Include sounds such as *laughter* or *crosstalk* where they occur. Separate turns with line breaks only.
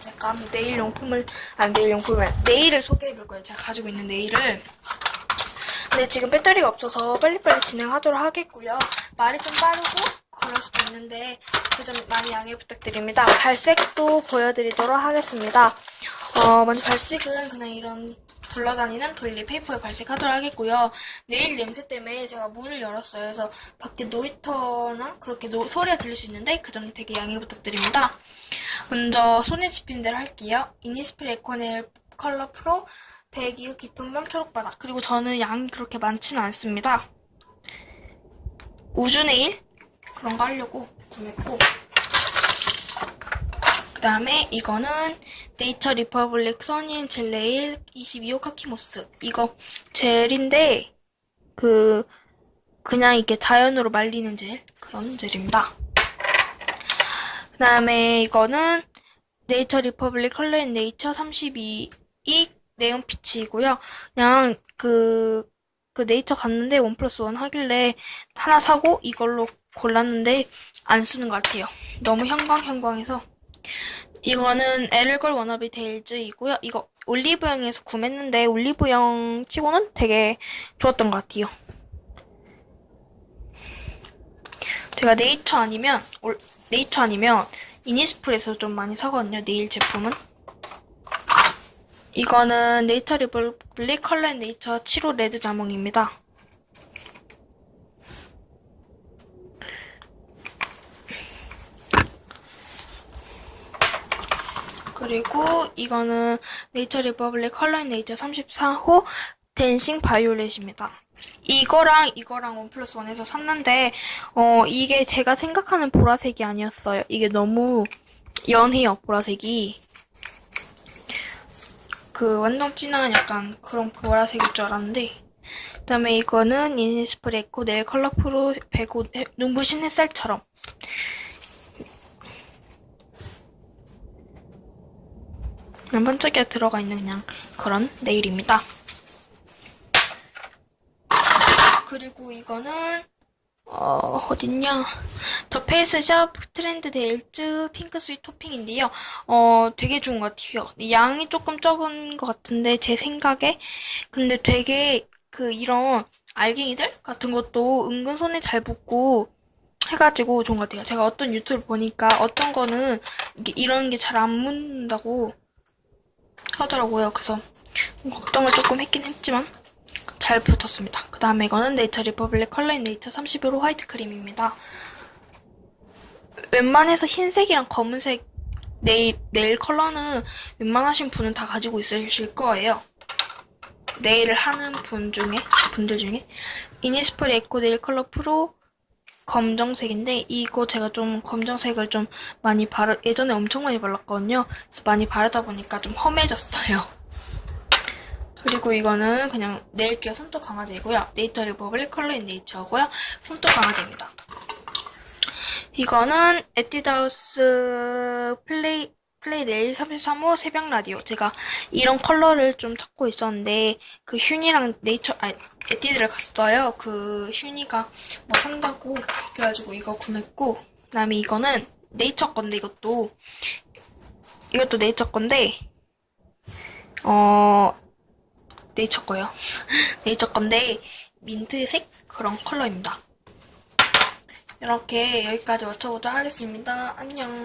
오늘은 제가 네일 용품을 아니 네일 용품을 네일을 소개해 볼 거예요. 제가 가지고 있는 네일을. 근데 지금 배터리가 없어서 빨리빨리 진행하도록 하겠고요. 말이 좀 빠르고 그럴 수도 있는데 그 점 많이 양해 부탁드립니다. 발색도 보여드리도록 하겠습니다. 어, 먼저 발색은 그냥 이런 굴러다니는 도일리 페이퍼에 발색하도록 하겠고요. 네일 냄새 때문에 제가 문을 열었어요. 그래서 밖에 놀이터나 그렇게 노- 소리가 들릴 수 있는데 그 점 되게 양해 부탁드립니다. 먼저 손에 집히는 대로 할게요. 이니스프리 에코넬 컬러 프로 102 깊은 밤 초록바닥 그리고 저는 양이 그렇게 많지는 않습니다. 우주 네일 그런 거 하려고 구매했고 그 다음에 이거는 네이처 리퍼블릭 써니앤 젤 네일 22호 카키모스 이거 젤인데 그 그냥 이게 자연으로 말리는 젤 그런 젤입니다. 그 다음에 이거는 네이처 리퍼블릭 컬러 앤 네이처 32이 네온 피치이고요. 그냥 그, 그 네이처 갔는데 원 플러스 원 하길래 하나 사고 이걸로 골랐는데 안 쓰는 것 같아요. 너무 형광 형광해서. 이거는 에르걸 워너비 데일즈이고요. 이거 올리브영에서 구매했는데 올리브영 치고는 되게 좋았던 것 같아요. 제가 네이처 아니면 올- 네이처 아니면 이니스프리에서 좀 많이 사거든요. 네일 제품은. 이거는 네이처 리블릭 컬러 앤 네이처 7호 레드 자몽입니다. 그리고 이거는 네이처 리퍼블릭 컬러 앤 네이처 34호 댄싱 바이올렛입니다. 이거랑 이거랑 원 플러스 원에서 샀는데 어 이게 제가 생각하는 보라색이 아니었어요. 이게 너무 연해요 보라색이. 그 완전 진한 약간 그런 보라색일 줄 알았는데 그다음에 이거는 이니스프리 에코 네일 컬러 프로 105 해- 눈부신 햇살처럼 그냥 반짝이가 들어가 있는 그냥 그런 네일입니다. 그리고 이거는 어, 어딨냐? 더 페이스샵 트렌드 네일즈 핑크 스윗 토핑인데요. 어, 되게 좋은 것 같아요. 양이 조금 적은 것 같은데, 제 생각에. 근데 되게 그 이런 알갱이들 같은 것도 은근 손에 잘 붙고 해가지고 좋은 것 같아요. 제가 어떤 유튜브 보니까 어떤 거는 이런 게 잘 안 묻는다고 하더라고요. 그래서 걱정을 조금 했긴 했지만 잘 붙었습니다. 그 다음에 이거는 네이처 리퍼블릭 컬러인 네이처 31호 화이트 크림입니다. 웬만해서 흰색이랑 검은색 네일, 네일 컬러는 웬만하신 분은 다 가지고 있으실 거예요. 네일을 하는 분 중에, 분들 중에. 이니스프리 에코 네일 컬러 프로 검정색인데, 이거 제가 좀 검정색을 좀 많이 바르, 예전에 엄청 많이 발랐거든요. 그래서 많이 바르다 보니까 좀 험해졌어요. 그리고 이거는 그냥 네일케어 손톱 강화제이고요. 네이처 리퍼블릭 컬러인 네이처고요. 손톱 강화제입니다. 이거는 에뛰드하우스 플레이 플레이 네일 33호 새벽 라디오. 제가 이런 컬러를 좀 찾고 있었는데 그 슈니랑 네이처 아니 에뛰드를 갔어요. 그 슈니가 뭐 산다고 그래가지고 이거 구매했고 그 다음에 이거는 네이처 건데 이것도 이것도 네이처 건데 어 네이처 거요. *laughs* 네이처 건데 민트색 그런 컬러입니다. 이렇게 여기까지 맞춰보도록 하겠습니다. 안녕.